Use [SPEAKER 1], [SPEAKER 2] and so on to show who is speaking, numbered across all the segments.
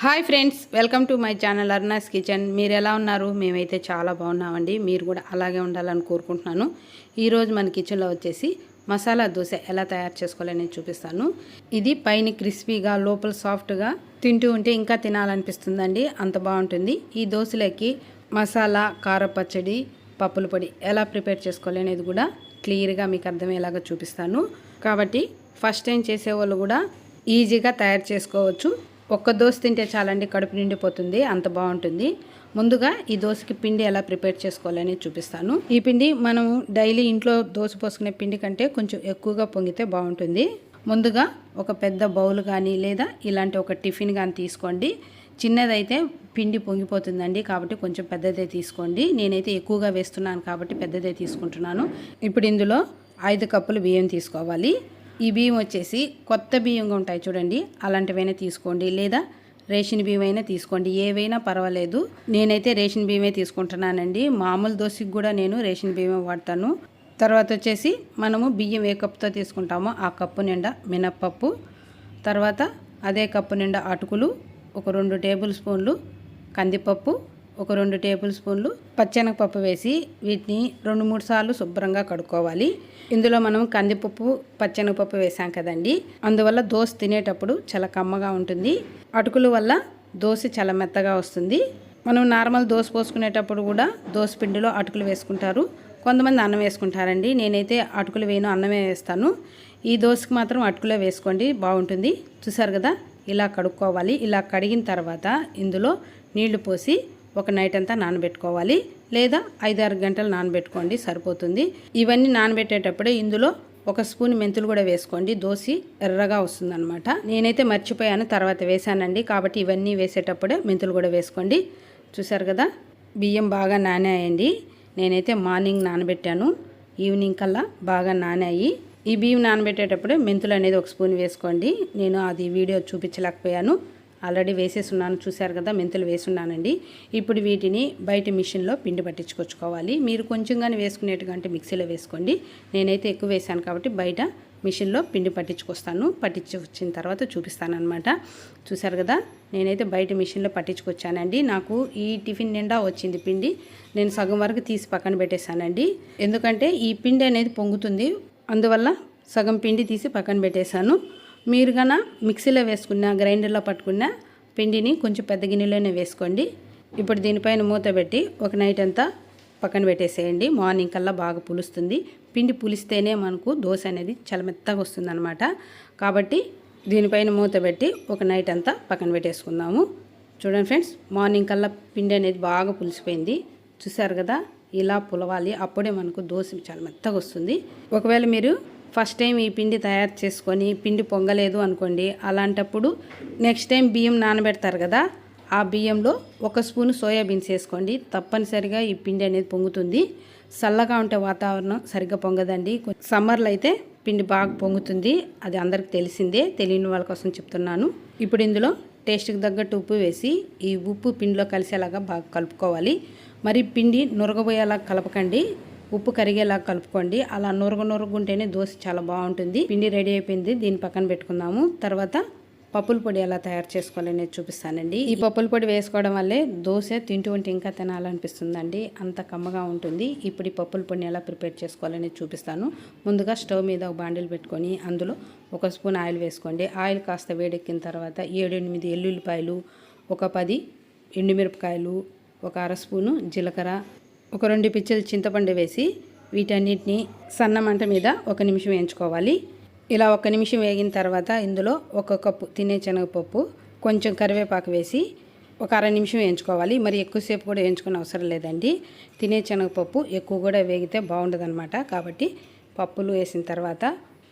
[SPEAKER 1] Hi friends welcome to my channel Arna's kitchen. మీరు ఎలా ఉన్నారు? మేమైతే చాలా బాగున్నామండి. మీరు కూడా అలాగే ఉండాలని కోరుకుంటున్నాను. ఈరోజు మన కిచెన్లో వచ్చేసి మసాలా దోశ ఎలా తయారు చేసుకోవాలని చూపిస్తాను. ఇది పైన క్రిస్పీగా లోపల సాఫ్ట్గా తింటూ ఉంటే ఇంకా తినాలనిపిస్తుందండి. అంత బాగుంటుంది. ఈ దోశలకి మసాలా కార పచ్చడి పప్పుల పొడి ఎలా ప్రిపేర్ చేసుకోవాలి అనేది కూడా క్లియర్గా మీకు అర్థమయ్యేలాగా చూపిస్తాను. కాబట్టి ఫస్ట్ టైం చేసేవాళ్ళు కూడా ఈజీగా తయారు చేసుకోవచ్చు. ఒక్క దోశ తింటే చాలండి కడుపు నిండిపోతుంది అంత బాగుంటుంది. ముందుగా ఈ దోశకి పిండి ఎలా ప్రిపేర్ చేసుకోవాలని చూపిస్తాను. ఈ పిండి మనం డైలీ ఇంట్లో దోశ పోసుకునే పిండి కంటే కొంచెం ఎక్కువగా పొంగితే బాగుంటుంది. ముందుగా ఒక పెద్ద బౌల్ కానీ లేదా ఇలాంటి ఒక టిఫిన్ కానీ తీసుకోండి. చిన్నదైతే పిండి పొంగిపోతుందండి కాబట్టి కొంచెం పెద్దదే తీసుకోండి. నేనైతే ఎక్కువగా వేస్తున్నాను కాబట్టి పెద్దదే తీసుకుంటున్నాను. ఇప్పుడు ఇందులో ఐదు కప్పులు బియ్యం తీసుకోవాలి. ఈ బియ్యం వచ్చేసి కొత్త బియ్యంగా ఉంటాయి చూడండి. అలాంటివైనా తీసుకోండి. లేదా రేషన్ బియ్యం అయినా తీసుకోండి. ఏవైనా పర్వాలేదు. నేనైతే రేషన్ బియ్యమే తీసుకుంటున్నానండి. మామూలు దోశకి కూడా నేను రేషన్ బియ్యమే వాడతాను. తర్వాత వచ్చేసి మనము బియ్యం ఏ కప్పుతో తీసుకుంటామో ఆ కప్పు నిండా మినప్పప్పు. తర్వాత అదే కప్పు నిండా అటుకులు ఒక రెండు టేబుల్ స్పూన్లు కందిపప్పు ఒక రెండు టేబుల్ స్పూన్లు పచ్చెనగపప్పు వేసి వీటిని రెండు మూడు సార్లు శుభ్రంగా కడుక్కోవాలి. ఇందులో మనం కందిపప్పు పచ్చెనగపప్పు వేసాం కదండి. అందువల్ల దోశ తినేటప్పుడు చాలా కమ్మగా ఉంటుంది. అటుకుల వల్ల దోశ చాలా మెత్తగా వస్తుంది. మనం నార్మల్ దోశ పోసుకునేటప్పుడు కూడా దోశ పిండిలో అటుకులు వేసుకుంటారు. కొంతమంది అన్నం వేసుకుంటారండి. నేనైతే అటుకులు వేయను అన్నమే వేస్తాను. ఈ దోశకి మాత్రం అటుకులే వేసుకోండి బాగుంటుంది. చూసారు కదా? ఇలా కడుక్కోవాలి. ఇలా కడిగిన తర్వాత ఇందులో నీళ్ళు పోసి ఒక నైట్ అంతా నానబెట్టుకోవాలి. లేదా ఐదారు గంటలు నానబెట్టుకోండి సరిపోతుంది. ఇవన్నీ నానబెట్టేటప్పుడే ఇందులో ఒక స్పూన్ మెంతులు కూడా వేసుకోండి. దోశ ఎర్రగా వస్తుందన్నమాట. నేనైతే మర్చిపోయాను తర్వాత వేసానండి కాబట్టి ఇవన్నీ వేసేటప్పుడే మెంతులు కూడా వేసుకోండి. చూసారు కదా బియ్యం బాగా నానాయండి. నేనైతే మార్నింగ్ నానబెట్టాను. ఈవినింగ్ కల్లా బాగా నానాయి. ఈ బియ్యం నానబెట్టేటప్పుడే మెంతులు అనేది ఒక స్పూన్ వేసుకోండి. నేను అది వీడియో చూపించలేకపోయాను. ఆల్రెడీ వేసేసున్నాను. చూశారు కదా మెంతులు వేసున్నానండి. ఇప్పుడు వీటిని బయట మిషన్లో పిండి పట్టించుకొచ్చుకోవాలి. మీరు కొంచెంగానే వేసుకునేట్టుగా అంటే మిక్సీలో వేసుకోండి. నేనైతే ఎక్కువ వేసాను కాబట్టి బయట మిషన్లో పిండి పట్టించుకొస్తాను. పట్టించి వచ్చిన తర్వాత చూపిస్తాను అనమాట చూసారు కదా నేనైతే బయట మిషన్లో పట్టించుకొచ్చానండి. నాకు ఈ టిఫిన్ నిండా వచ్చింది పిండి. నేను సగం వరకు తీసి పక్కన పెట్టేశానండి. ఎందుకంటే ఈ పిండి అనేది పొంగుతుంది. అందువల్ల సగం పిండి తీసి పక్కన పెట్టేశాను. మీరు గన మిక్సీలో వేసుకున్న గ్రైండర్లో పట్టుకున్న పిండిని కొంచెం పెద్ద గిన్నెలోనే వేసుకోండి. ఇప్పుడు దీనిపైన మూత పెట్టి ఒక నైట్ అంతా పక్కన పెట్టేసేయండి. మార్నింగ్ కల్లా బాగా పులుస్తుంది. పిండి పులిస్తేనే మనకు దోశ అనేది చాలా మెత్తగా వస్తుందన్నమాట. కాబట్టి దీనిపైన మూత పెట్టి ఒక నైట్ అంతా పక్కన పెట్టేసుకుందాము. చూడండి ఫ్రెండ్స్ మార్నింగ్ కల్లా పిండి అనేది బాగా పులిసిపోయింది. చూసారు కదా ఇలా పులవాలి. అప్పుడే మనకు దోశ చాలా మెత్తగా వస్తుంది. ఒకవేళ మీరు ఫస్ట్ టైం ఈ పిండి తయారు చేసుకొని పిండి పొంగలేదు అనుకోండి అలాంటప్పుడు నెక్స్ట్ టైం బియ్యం నానబెడతారు కదా ఆ బియ్యంలో ఒక స్పూన్ సోయాబీన్స్ వేసుకోండి. తప్పనిసరిగా ఈ పిండి అనేది పొంగుతుంది. చల్లగా ఉంటే వాతావరణం సరిగ్గా పొంగదండి. సమ్మర్లో అయితే పిండి బాగా పొంగుతుంది. అది అందరికి తెలిసిందే తెలియని వాళ్ళ కోసం చెప్తున్నాను. ఇప్పుడు ఇందులో టేస్ట్కి తగ్గట్టు ఉప్పు వేసి ఈ ఉప్పు పిండిలో కలిసేలాగా బాగా కలుపుకోవాలి. మరి పిండి నురగబోయేలా కలపకండి. ఉప్పు కరిగేలా కలుపుకోండి. అలా నురగ నురుగుంటేనే దోశ చాలా బాగుంటుంది. పిండి రెడీ అయిపోయింది. దీని పక్కన పెట్టుకుందాము. తర్వాత పప్పుల పొడి ఎలా తయారు చేసుకోవాలనేది చూపిస్తానండి. ఈ పప్పుల పొడి వేసుకోవడం వల్లే దోశ తింటూ ఉంటే ఇంకా తినాలనిపిస్తుందండి. అంత కమ్మగా ఉంటుంది. ఇప్పుడు ఈ పప్పుల పొడిని ఎలా ప్రిపేర్ చేసుకోవాలని చూపిస్తాను. ముందుగా స్టవ్ మీద ఒక బాండిల్ పెట్టుకొని అందులో ఒక స్పూన్ ఆయిల్ వేసుకోండి. ఆయిల్ కాస్త వేడెక్కిన తర్వాత ఏడు ఎనిమిది ఎల్లుల్లిపాయలు ఒక పది ఎండుమిరపకాయలు ఒక అర స్పూను జీలకర్ర ఒక రెండు పిచ్చలు చింతపండు వేసి వీటన్నిటిని సన్న మంట మీద ఒక నిమిషం వేయించుకోవాలి. ఇలా ఒక నిమిషం వేగిన తర్వాత ఇందులో ఒక కప్పు తినే శనగపప్పు కొంచెం కరివేపాకు వేసి ఒక అర నిమిషం వేయించుకోవాలి. మరి ఎక్కువసేపు కూడా వేయించుకునే అవసరం లేదండి. తినే శనగపప్పు ఎక్కువ కూడా వేగితే బాగుండదనమాట కాబట్టి పప్పులు వేసిన తర్వాత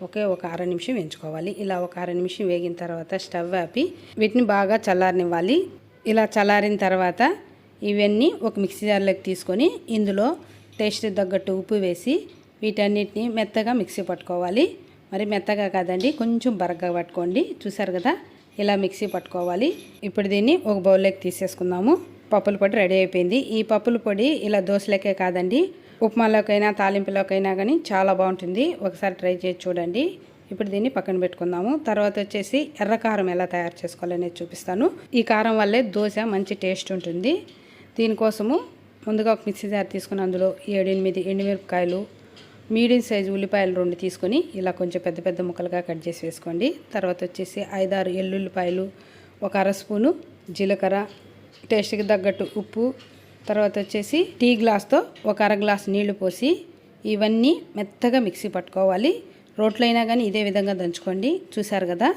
[SPEAKER 1] ఒకే ఒక అర నిమిషం వేయించుకోవాలి. ఇలా ఒక అర నిమిషం వేగిన తర్వాత స్టవ్ ఆపి వీటిని బాగా చల్లారనివ్వాలి. ఇలా చల్లారిన తర్వాత ఇవన్నీ ఒక మిక్సీ జార్లోకి తీసుకొని ఇందులో టేస్ట్ తగ్గట్టు ఉప్పు వేసి వీటన్నిటిని మెత్తగా మిక్సీ పట్టుకోవాలి. మరి మెత్తగా కాదండి కొంచెం బరగ్గా పట్టుకోండి. చూసారు కదా ఇలా మిక్సీ పట్టుకోవాలి. ఇప్పుడు దీన్ని ఒక బౌల్లోకి తీసేసుకుందాము. పప్పుల పొడి రెడీ అయిపోయింది. ఈ పప్పుల పొడి ఇలా దోశలకే కాదండి ఉప్మాలోకైనా తాలింపులోకైనా కానీ చాలా బాగుంటుంది. ఒకసారి ట్రై చేసి చూడండి. ఇప్పుడు దీన్ని పక్కన పెట్టుకుందాము. తర్వాత వచ్చేసి ఎర్ర కారం ఎలా తయారు చేసుకోవాలనేది చూపిస్తాను. ఈ కారం వల్లే దోశ మంచి టేస్ట్ ఉంటుంది. దీనికోసము ముందుగా ఒక మిక్సీ జార్ తీసుకుని అందులో ఏడెనిమిది ఎండుమిరపకాయలు మీడియం సైజు ఉల్లిపాయలు రెండు తీసుకొని ఇలా కొంచెం పెద్ద పెద్ద ముక్కలుగా కట్ చేసి వేసుకోండి. తర్వాత వచ్చేసి ఐదారు ఎల్లుల్లిపాయలు ఒక అర స్పూను జీలకర్ర టేస్ట్కి తగ్గట్టు ఉప్పు తర్వాత వచ్చేసి టీ గ్లాస్తో ఒక అర గ్లాస్ నీళ్ళు పోసి ఇవన్నీ మెత్తగా మిక్సీ పట్టుకోవాలి. రోట్లో అయినా కానీ ఇదే విధంగా దంచుకోండి. చూసారు కదా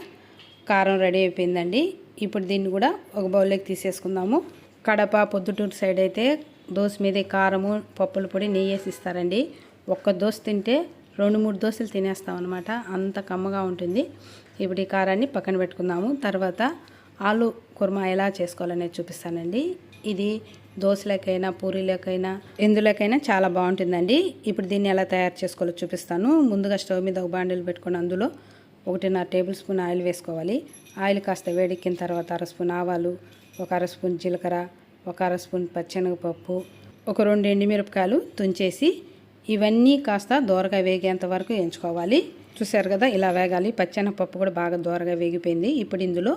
[SPEAKER 1] కారం రెడీ అయిపోయిందండి. ఇప్పుడు దీన్ని కూడా ఒక బౌల్లోకి తీసేసుకుందాము. కడప పొద్దుటూరు సైడ్ అయితే దోశ మీదే కారము పప్పుల పొడి నెయ్యి వేసి ఇస్తారండి. ఒక్క దోశ తింటే రెండు మూడు దోశలు తినేస్తాం అనమాట అంత కమ్మగా ఉంటుంది. ఇప్పుడు ఈ కారాన్ని పక్కన పెట్టుకుందాము. తర్వాత ఆలు కుర్మా ఎలా చేసుకోవాలనేది చూపిస్తానండి. ఇది దోశలకైనా పూరీలకైనా ఎందులోకైనా చాలా బాగుంటుందండి. ఇప్పుడు దీన్ని ఎలా తయారు చేసుకోవాలో చూపిస్తాను. ముందుగా స్టవ్ మీద ఒక బాండిల్ పెట్టుకుని అందులో ఒకటిన్నర టేబుల్ స్పూన్ ఆయిల్ వేసుకోవాలి. ఆయిల్ కాస్త వేడెక్కిన తర్వాత అర స్పూన్ ఆవాలు ఒక అర స్పూన్ జీలకర్ర ఒక అర స్పూన్ పచ్చెనగపప్పు ఒక రెండు ఎండుమిరపకాయలు తుంచేసి ఇవన్నీ కాస్త దోరగా వేగేంత వరకు ఎంచుకోవాలి చూసారు కదా ఇలా వేగాలి. పచ్చెనగపప్పు కూడా బాగా దోరగా వేగిపోయింది. ఇప్పుడు ఇందులో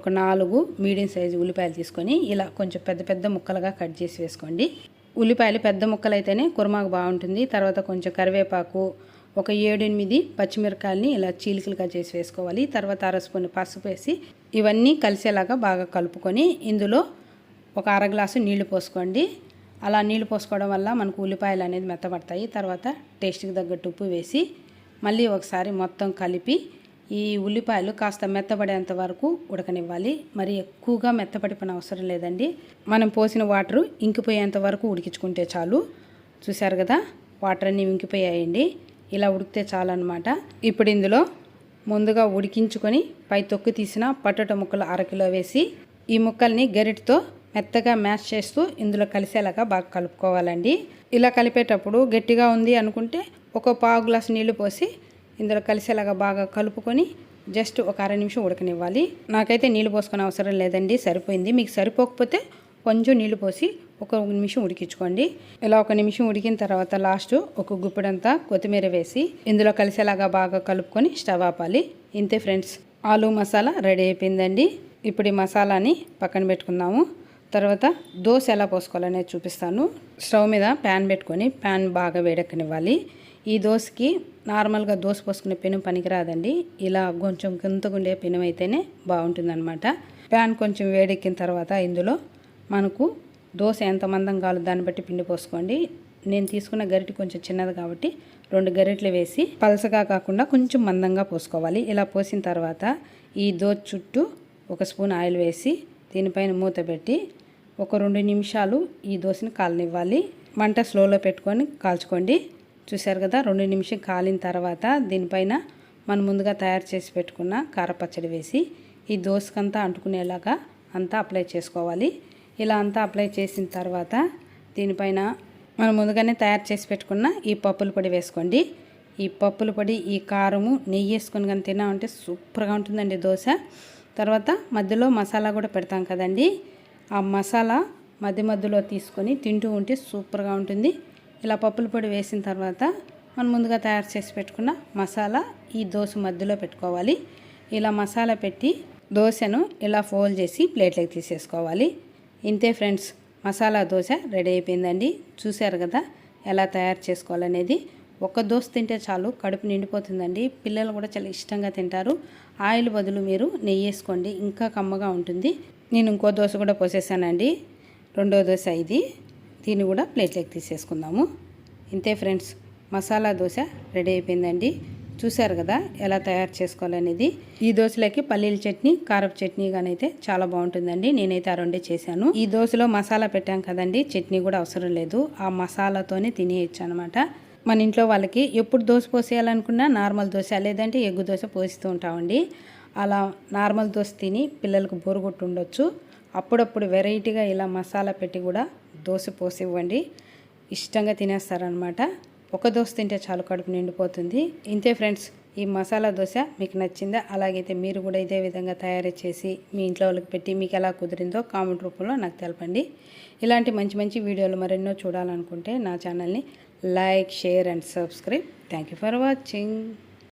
[SPEAKER 1] ఒక నాలుగు మీడియం సైజు ఉల్లిపాయలు తీసుకొని ఇలా కొంచెం పెద్ద పెద్ద ముక్కలుగా కట్ చేసి వేసుకోండి. ఉల్లిపాయలు పెద్ద ముక్కలు అయితేనే కుర్మాకు బాగుంటుంది. తర్వాత కొంచెం కరివేపాకు ఒక ఏడెనిమిది పచ్చిమిరకాయలని ఇలా చీలికలుగా చేసి వేసుకోవాలి. తర్వాత అర స్పూన్ పసుపు వేసి ఇవన్నీ కలిసేలాగా బాగా కలుపుకొని ఇందులో ఒక అర గ్లాసు నీళ్ళు పోసుకోండి. అలా నీళ్ళు పోసుకోవడం వల్ల మనకు ఉల్లిపాయలు అనేది మెత్తబడతాయి. తర్వాత టేస్ట్కి తగ్గట్టు ఉప్పు వేసి మళ్ళీ ఒకసారి మొత్తం కలిపి ఈ ఉల్లిపాయలు కాస్త మెత్తబడేంత వరకు ఉడకనివ్వాలి. మరి ఎక్కువగా మెత్తపడిపోయిన అవసరం లేదండి. మనం పోసిన వాటర్ ఇంకిపోయేంత వరకు ఉడికించుకుంటే చాలు. చూశారు కదా? వాటర్ అన్నీ ఇంకిపోయాయండి. ఇలా ఉడికితే చాలు అనమాట ఇప్పుడు ఇందులో ముందుగా ఉడికించుకొని పై తొక్కు తీసిన పట్టట ముక్కలు అరకిలో వేసి ఈ ముక్కల్ని గరిటతో మెత్తగా మ్యాష్ చేస్తూ ఇందులో కలిసేలాగా బాగా కలుపుకోవాలండి. ఇలా కలిపేటప్పుడు గట్టిగా ఉంది అనుకుంటే ఒక పావు గ్లాస్ నీళ్ళు పోసి ఇందులో కలిసేలాగా బాగా కలుపుకొని జస్ట్ ఒక అర నిమిషం ఉడకనివ్వాలి. నాకైతే నీళ్ళు పోసుకునే అవసరం లేదండి సరిపోయింది. మీకు సరిపోకపోతే కొంచెం నీళ్ళు పోసి ఒక నిమిషం ఉడికించుకోండి. ఇలా ఒక నిమిషం ఉడికిన తర్వాత లాస్ట్ ఒక గుప్పిడంతా కొత్తిమీర వేసి ఇందులో కలిసేలాగా బాగా కలుపుకొని స్టవ్ ఆపాలి. ఇంతే ఫ్రెండ్స్ ఆలు మసాలా రెడీ అయిపోయిందండి. ఇప్పుడు ఈ మసాలాని పక్కన పెట్టుకుందాము. తర్వాత దోశ ఎలా పోసుకోవాలనేది చూపిస్తాను. స్టవ్ మీద ప్యాన్ పెట్టుకొని ప్యాన్ బాగా వేడెక్కనివ్వాలి. ఈ దోశకి నార్మల్గా దోశ పోసుకునే పెను పనికిరాదండి. ఇలా కొంచెం గుంతగుండే పెను అయితేనే బాగుంటుందన్నమాట. ప్యాన్ కొంచెం వేడెక్కిన తర్వాత ఇందులో మనకు దోశ ఎంత మందం కావాలో దాన్ని బట్టి పిండి పోసుకోండి. నేను తీసుకున్న గరిటె కొంచెం చిన్నది కాబట్టి రెండు గరిటెలు వేసి పలసగా కాకుండా కొంచెం మందంగా పోసుకోవాలి. ఇలా పోసిన తర్వాత ఈ దోశ చుట్టూ ఒక స్పూన్ ఆయిల్ వేసి దీనిపైన మూత పెట్టి ఒక రెండు నిమిషాలు ఈ దోశని కాలనివ్వాలి. మంట స్లోలో పెట్టుకొని కాల్చుకోండి. చూశారు కదా రెండు నిమిషం కాలిన తర్వాత దీనిపైన మనం ముందుగా తయారు చేసి పెట్టుకున్న కారపచ్చడి వేసి ఈ దోశకంతా అంటుకునేలాగా అంతా అప్లై చేసుకోవాలి. ఇలా అంతా అప్లై చేసిన తర్వాత దీనిపైన మనం ముందుగానే తయారు చేసి పెట్టుకున్న ఈ పప్పుల పొడి వేసుకోండి. ఈ పప్పుల పొడి ఈ కారము నెయ్యి వేసుకొని కానీ తిన్నామంటే సూపర్గా ఉంటుందండి దోశ. తర్వాత మధ్యలో మసాలా కూడా పెడతాం కదండి. ఆ మసాలా మధ్య మధ్యలో తీసుకొని తింటూ ఉంటే సూపర్గా ఉంటుంది. ఇలా పప్పుల పొడి వేసిన తర్వాత మనం ముందుగా తయారు చేసి పెట్టుకున్న మసాలా ఈ దోశ మధ్యలో పెట్టుకోవాలి. ఇలా మసాలా పెట్టి దోశను ఇలా ఫోల్డ్ చేసి ప్లేట్లోకి తీసేసుకోవాలి. ఇంతే ఫ్రెండ్స్ మసాలా దోశ రెడీ అయిపోయిందండి. చూశారు కదా ఎలా తయారు చేసుకోవాలనేది. ఒక దోశ తింటే చాలు కడుపు నిండిపోతుందండి. పిల్లలు కూడా చాలా ఇష్టంగా తింటారు. ఆయిల్ బదులు మీరు నెయ్యి వేసుకోండి ఇంకా కమ్మగా ఉంటుంది. నేను ఇంకో దోశ కూడా పోసేసానండి. రెండో దోశ ఇది. దీన్ని కూడా ప్లేట్లోకి తీసేసుకుందాము. ఇంతే ఫ్రెండ్స్ మసాలా దోశ రెడీ అయిపోయిందండి. చూశారు కదా ఎలా తయారు చేసుకోవాలనేది. ఈ దోశలోకి పల్లీల చట్నీ కారపు చట్నీ అయితే చాలా బాగుంటుందండి. నేనైతే ఆ రెండే చేశాను. ఈ దోశలో మసాలా పెట్టాం కదండి చట్నీ కూడా అవసరం లేదు. ఆ మసాలాతోనే తినేయచ్చు అనమాట మన ఇంట్లో వాళ్ళకి ఎప్పుడు దోశ పోసేయాలనుకున్నా నార్మల్ దోశ లేదంటే ఎగ్గు దోశ పోస్తూ ఉంటామండి. అలా నార్మల్ దోశ తిని పిల్లలకు బోరుగొట్టు ఉండొచ్చు. అప్పుడప్పుడు వెరైటీగా ఇలా మసాలా పెట్టి కూడా దోశ పోసి ఇవ్వండి ఇష్టంగా తినేస్తారనమాట. ఒక దోశ తింటే చాలు కడుపు నిండిపోతుంది. ఇంతే ఫ్రెండ్స్ ఈ మసాలా దోశ మీకు నచ్చిందా? అలాగైతే మీరు కూడా ఇదే విధంగా తయారు చేసి మీ ఇంట్లో వాళ్ళకి పెట్టి మీకు ఎలా కుదిరిందో కామెంట్ రూపంలో నాకు తెలపండి. ఇలాంటి మంచి మంచి వీడియోలు మరెన్నో చూడాలనుకుంటే నా ఛానల్ని like share and subscribe. Thank you for watching.